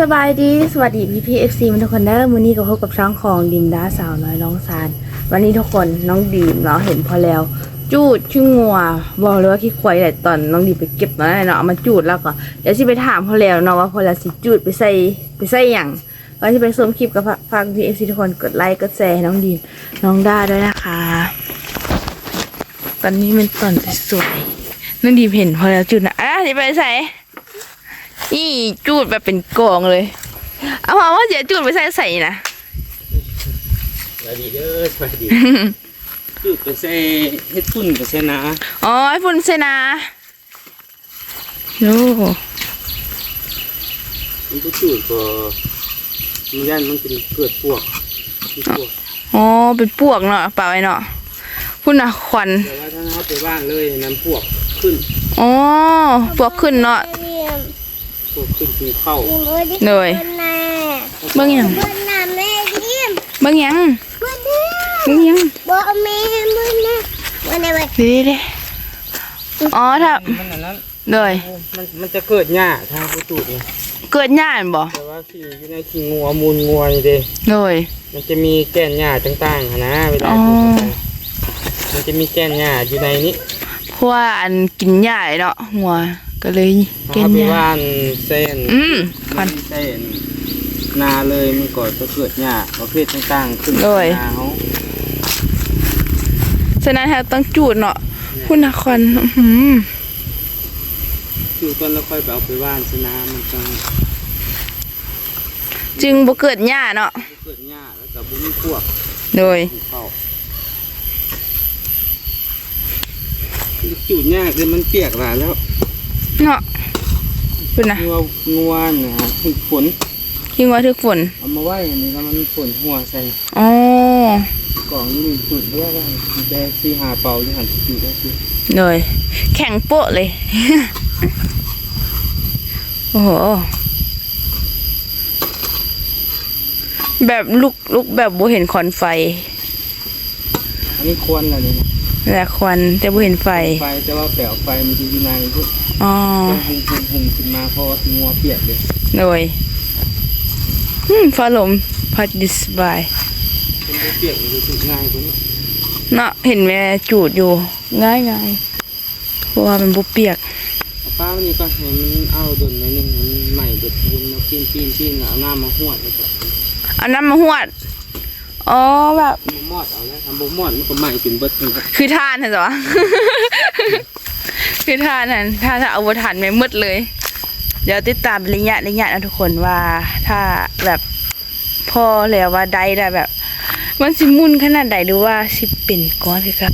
สบายดี สวัสดีพี่พีเอฟซีทุกคนเด้อมื้อนี้ก็พบกับช่องของดินดาสาวน้อยร้องซาน วันนี้ทุกคนน้องดีมเราะเห็นพอแล้ว จูดชื่องัวบอกเลยว่าขี้ควายแหละตอนน้องดีมไปเก็บมาเนาะเอามาจูดแล้วก็เดี๋ยวสิไปถามพอแล้วเนาะว่าพอแล้วสิจูดไปใส่ไปใส่หยังก่อนที่ไปชมคลิปกับฝากพี่เอฟซีทุกคนกดไลค์กดแชร์น้องดีมน้องด้าด้วยนะคะ ตอนนี้เป็นตอนสวยน้องดีมเห็นพอแล้วจูดนะอะสิไปใส่ นี่จูดแบบเป็นกองเลย เอาว่าว่าเดี๋ยวจูดไปใส่ใส่นะสวัสดีเด้อสวัสดีจุดไปใส่เฮ็ดฝุ่นไปใส่นาอ๋อไอ้ฝุ่นเซนาโอ้มันก็จุดก็มันยันมันเป็นเกิดพวกมีพวกอ๋อเป็นปวกเนาะเปล่าไอ้เนาะพุ่นอะควันแต่ว่าถ้าเราไปบ้านเลยน้ำพวกขึ้นอ๋อปวกขึ้นเนาะ พวกขึ้นคือเข้าเหนื่อยเบิ่งหยังเบิ่งหน้าแม่ดิมเบิ่งหยังเบิ่งเด้อเบิ่งหยังบอกแม่เบิ่งนะวันไหนวันเดี๋ยวเดี๋ยวอ๋อถ้ามันอันนั้นเลยมันมันจะเกิดหญ้าทางประตูนี่เกิดหญ้าแม่นบ่แต่ว่าที่อยู่ในขี้งัวมูลงัวนี่เด้เลยมันจะมีแก่นหญ้าต่างๆหั้นนะเวลาอ๋อปลูกไปมันจะมีแก่นหญ้าอยู่ในนี้เพราะว่าอันกินหญ้าเนาะหัว ก็เลยกินเอาไปหญ้าบ้านเส้นอืมควันเส้นนาเลยมันก็จะเกิดหญ้าประเภทต่างๆขึ้นโดยนาเขาฉะนั้นเราต้องจูดเนาะพุ่นอะควันอื้อหืออยู่ต้นแล้วค่อยไปเอาไปบ้านสนามันจะจึงบ่เกิดหญ้าเนาะเกิดหญ้าแล้วก็บุ้มพวกโดยเข้าจุดหญ้าคือมันเปียกหลายแล้ว เนาะพุ่นนะงัวงัวเนี่ยถึกฝนคิดว่าถึกฝนเอามาไว้อันนี้แล้วมันฝนหัวใส่อ๋อกล่องนี่มีจุดด้วยว่าแต่ที่หาเป่าที่หันจุดได้คือเลยแข็งโป๊ะเลย โอ้โหแบบลุกลุกแบบบ่เห็นควันไฟ อันนี้ควรอะไรนี่นะ แต่ควันแต่บ่เห็นไฟ ไฟแต่ว่าแปลวไฟมันจะอยู่ในพวกอ๋อหุ่มหุ่มหุ่มขึ้นมาเพราะว่างัวเปียกเลยเลยอืมฟ้าลมพัดดิสบายเป็นบ่เปียกมันจะจุดง่ายกว่านี้เนาะเห็นแม่จูดอยู่ ง่ายง่ายเพราะว่ามันบุเปียก เอาป้ามันนี่ก็ให้มันเอาดนหนิดนึงให้มันใหม่เด็ดมันมาปีนปีนปีนแล้วเอาน้ำมาหวดแล้วก็เอาน้ำมาหวด อ๋อแบบ บ่มอดเอาแล้วทำบ่มอดมันก็ใหม่เป็นเบิดนี่ครับคือทานเหรอ คือทานนั่นถ้าถ้าเอาบทานไม่มืดเลย เดี๋ยวติดตามระยะระยะนะทุกคนว่า ถ้าแบบพอแล้วว่าได้ได้แบบ มันสิมุนขนาดใดหรือว่าสิเป็นก้อนเลยครับ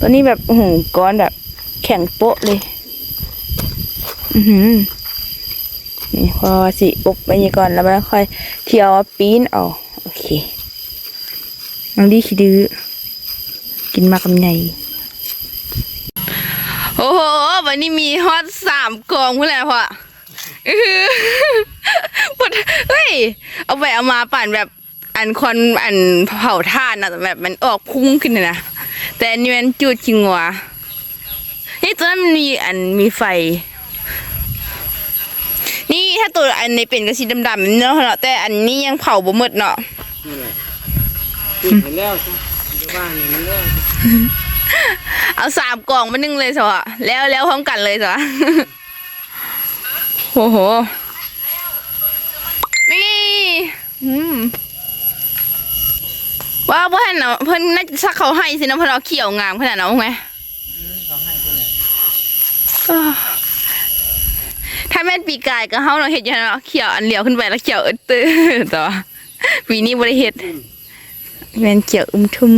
ตอนนี้แบบโอ้โหก้อนแบบ แข็งโป๊ะเลย อือหือนี่พอสิอบไปนี่ก่อนแล้วมันค่อยเที่ยวปีนเอาโอเค น้องดีขี้ดื้อกินมากกับไงโอ้โหวันนี้มีฮอตสามกองเพื่อนแหละพ่อปวดเฮ้ย เอาไปเอามาปั่นแบบอันควันอันเผาท่านนะแต่แบบมันออกพุ่งขึ้นเลยนะแต่อันนี้มันจูดจริงวะนี่ตัวนั้นมันมีอันมีไฟ นี่ถ้าตัวอันในเป็นกระสีดำๆเนาะแต่อันนี้ยังเผาบ่หมดเนาะ จุดไปแล้วใช่จะว่างนี่มันแล้วเอาสามกล่องมานึ่งเลยสวะแล้วแล้วพร้อมกันเลยสวะโอ้โหนี่อืมว่าเพื่อนเนาะเพื่อนน่าจะซักเขาให้สินะเพราะเราเขียวงามขนาดนั้นไหมเขาให้เท่าไหร่อ้าวถ้าแม่นปีกายก็เฮาเราเห็ดอยู่เนาะเขียวอันเหลียวขึ้นไปแล้วเขียวเอดตื้อต่อปีนี้บริเฮ็ด แม่นเขียวอุ้มทุ่ม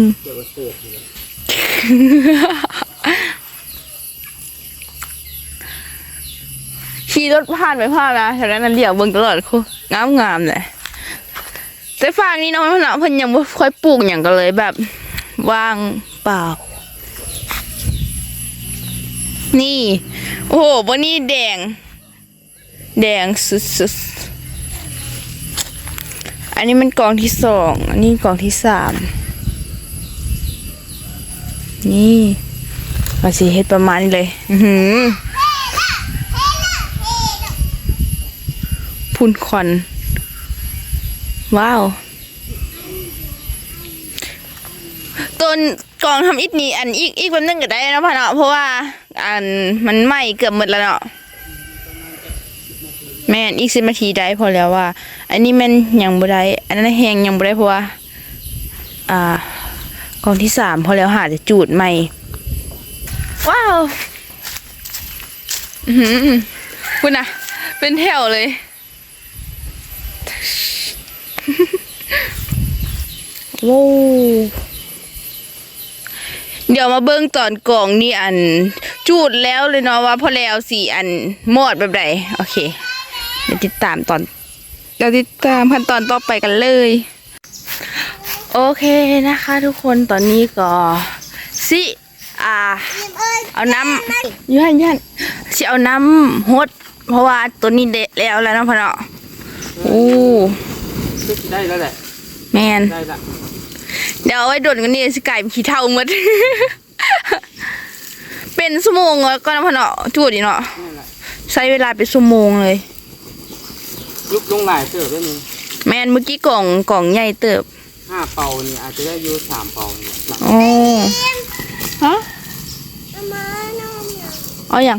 ขี่รถผ่านไปผ่านนะแถวนั้นนะเดี่ยวเบิ่งตลอดคืองามงามๆเลยแต่ฟางนี้น้องเนาะเพิ่นยังบ่ค่อยปลูกหยังก็เลยแบบว่างเปล่า นี่ โอ้โหบนนี้แดง แดงสุดๆ อันนี้มันกองที่สอง อันนี้กองที่สาม นี่ก็สีเฮ็ดประมาณนี้เลย อือหือพุนควันว้าว ต้นกองทำอิฐนี่อันอีกอีกแป๊บนึงก็ได้นะพ่อเนาะเพราะว่า อันมันไหม้เกือบหมดแล้วเนาะแม่นอีกสิบนาทีได้พอแล้วว่า อันนี้มันยังบ่ได้อันนั้นแหงยังบ่ได้เพราะว่าอ่ากองที่สามพอแล้วหาจะจูดใหม่ ว้าวอือหือคุณนะเป็นแถวเลย โว้วเดี๋ยวมาเบิ้งตอนกล่องนี่อัน จูดแล้วเลยเนาะว่าพอแล้วสี่อันหมดแบบไหนโอเคเดี๋ยวติดตามตอน เดี๋ยวติดตามขั้นตอนต่อไปกันเลย โอเคนะคะทุกคนตอนนี้ก็สิอ่า เอาน้ำยูหันยูหันสิเอาน้ำฮดเพราะว่าตัวนี้เดะแล้วแล้วเนาะพ่อเนาะโอ้ก็ได้แล้วแหละแมนได้ละเดี๋ยวเอาไว้โดนกันนี่สิกลายเป็นขี้เท่าหมด เป็นชั่วโมงแล้วก็นะพ่อเนาะจูดอีเนาะนี่แหละใช้เวลาเป็นชั่วโมงเลย ลุกลงหลายเติบได้นี่แมนเมื่อกี้กล่องกล่องใหญ่เติบห้าเป่านี่อาจจะได้อยู่สามเป่านี่หลังโอ้ฮะเอามานมเนี่ยเอาอย่าง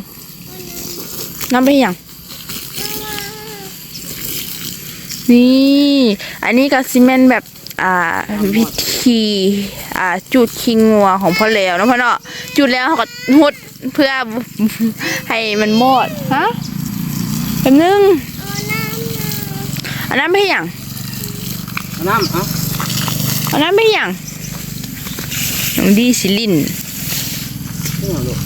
น้ำไปอย่างนี่ อันนี้ก็ซีเมนต์แบบอ่าวิธีอ่าจุดคิงงัวของพ่อแล้วเนาะพ่อเนาะจุดแล้วเขาก็หดเพื่อให้มันหมดฮะแป๊บนึงเอาน้ำมาอันนั้นไม่อย่างเอาน้ำเอะอันนั้นไม่อย่างน้องดีสิลินนี่เหรอลูก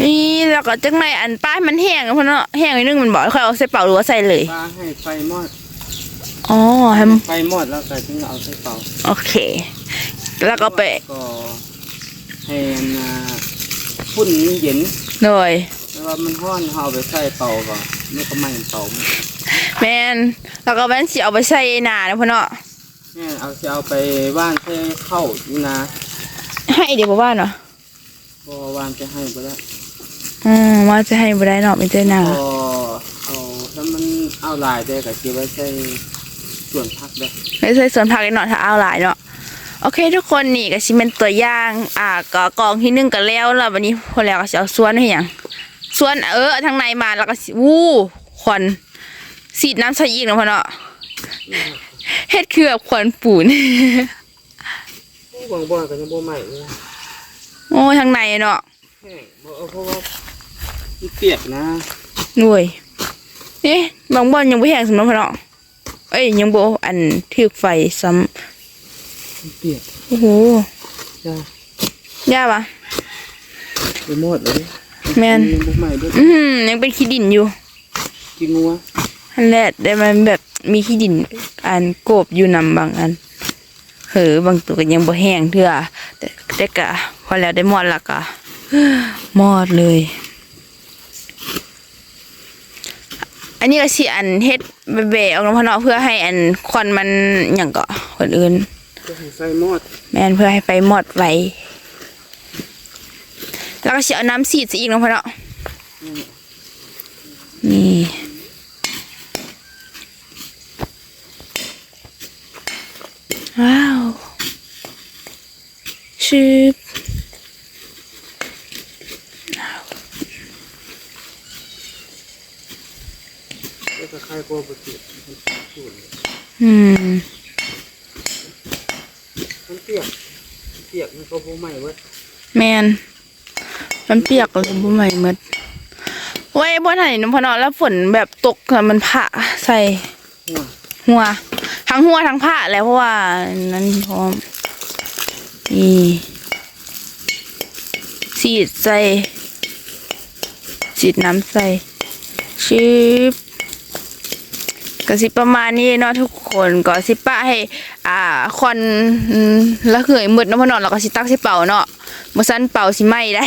นี่แล้วก็จังในอันป้ายมันแห้งอะพ่อเนาะแห้งนิดนึงมันบอกค่อยเอาใส่เป่าหรือว่าใส่เลยปลาให้ไฟมอดอ๋อให้มันไฟมอดแล้วก็ถึงเอาใส่เป่าโอเค แล้วก็ไปก็ให้อันน่ะฝุ่นมันเย็นโดย แล้วว่ามันร้อนเอาไปใส่เป่าก่อนนี่ก็ไม่เป่ามันแมนแล้วก็แม่นสิเอาไปใส่หนานะพ่อเนาะแม่เอาจะเอาไปว่านใส่เข้านี่นะให้เดี๋ยวบ่ว่าเนาะพอว่านจะให้ไปแล้วอืมว่าจะให้บ่ได้เนาะไม่เจอหนาพอเอาถ้ามันเอาลายได้ก็จะไว้ใส่ส่วนพักได้ไม่ใช่ส่วนผักอีกเนาะถ้าเอาหลายเนาะโอเคทุกคนนี่ก็สิเป็นตัวอย่าง อ่าก็กองที่หนึ่งก็แล้วแล้ววันนี้พอแล้วก็สิเอาส่วนให้หยัง ส่วนเออทางในมาแล้วก็สิวู้ควันสีดน้ำใส่อีกเนาะพ่อเนาะเฮ็ดคือแบบควันปูนบางบ่อนก็ยังบ่ใหม่เลยโอ้ทางในเนาะแห้งบ่เอาเพราะว่ามันเปียกนะหน่วยนี่บางบ่อนยังบ่แห้งสำหรับพ่อเนาะเอ้ยยังบ่อันถึกไฟซ้ำมันเปียกโอ้โหจ้าย่าปะไปหมดเลย แม่นยังบ่ใหม่ด้วยอือหือยังเป็นขี้ดินอยู่กินงัวอันแรกได้มันแบบมีขี้ดินอันโกบอยู่นำบางอันเหอบางตัวก็ยังบ่แห้งเถื่อแต่แต่กะพอแล้วได้หมอดและกะหมอดเลย อันนี้ก็สิอันเฮ็ดเบะๆออกมาพอเนาะเพื่อให้อันควันมันหยังก็คนอื่นจะให้ใส่หมดแม่นเพื่อให้ไฟหมอดไว้ แล้วก็สิเอาน้ำสีดซะอีกเนาะพ่อเนาะนี่ว้าวชืบแล้วก็ไข่กลัวบ่เปียกมันสูนอืมมันเปียกมันเปียกมันก็บ่ใหม่เว้ยแมน มันเปียกเลยบ่ใหม่มดไว้ยบ่ไหนน้ำพอนาะแล้วฝนแบบตกแล้วมันผะใส่หัวหัว ทั้งหัวทั้งผ้าแล้วเพราะว่านั้นพร้อมนี่สีดใส่สีดน้ำใส่ชิบก็สิประมาณนี้เนาะทุกคนก็สิปะให้ อ่าควันอืมละเหยมืดนาะพ่อนแล้วก็สิตักสิเป่าเนาะ บ่ซันเป่าสิไหม้ได้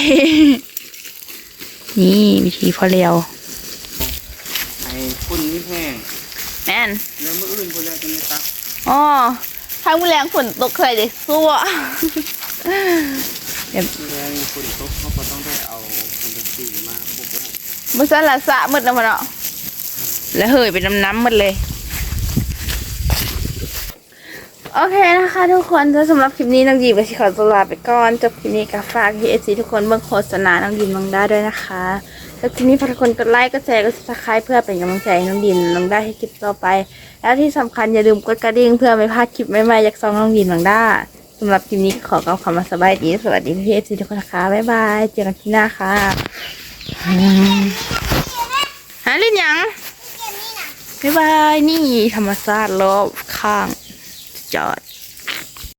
นี่วิธีพอแล้วไอ้ฝุ่นนี่แห้งแม่นแล้วมื้ออื่นพุ่นแล้วจะไม่ตักอ๋อถ้ามื้อแรงฝนตกเคยได้ซัวแรงฝุ่นตกเขาก็ต้องได้เอาคอนดักตีมาปลุกไว้มื่อสันละสะมืดแล้วมันเนาะแล้วเหยไปน้ำน้ำหมดเลย โอเคนะคะทุกคนสำหรับคลิปนี้น้องดีมกับชิขอตัวลาไปก่อน จบคลิปนี้กับฝากที่เอซีทุกคนเบิ่งโฆษณาน้องดีมน้องได้ด้วยนะคะแล้วคลิปนี้ฝากทุกคนกดไลค์กดแชร์กดซับสไครต์เพื่อเป็นกำลังใจให้น้องดีมน้องได้ให้คลิปต่อไป แล้วที่สำคัญอย่าลืมกดกระดิ่งเพื่อไม่พลาดคลิปใหม่ๆจากซองน้องดีมน้องได้สำหรับคลิปนี้ขอกล่าวคำว่าสบายดีสวัสดีพี่เอซีทุกคนนะคะบ๊ายบายเจอกันที่หน้าค่ะอืมหาเล่นยังบ๊ายบายนี่ธรรมศาตร์รอบข้าง จอด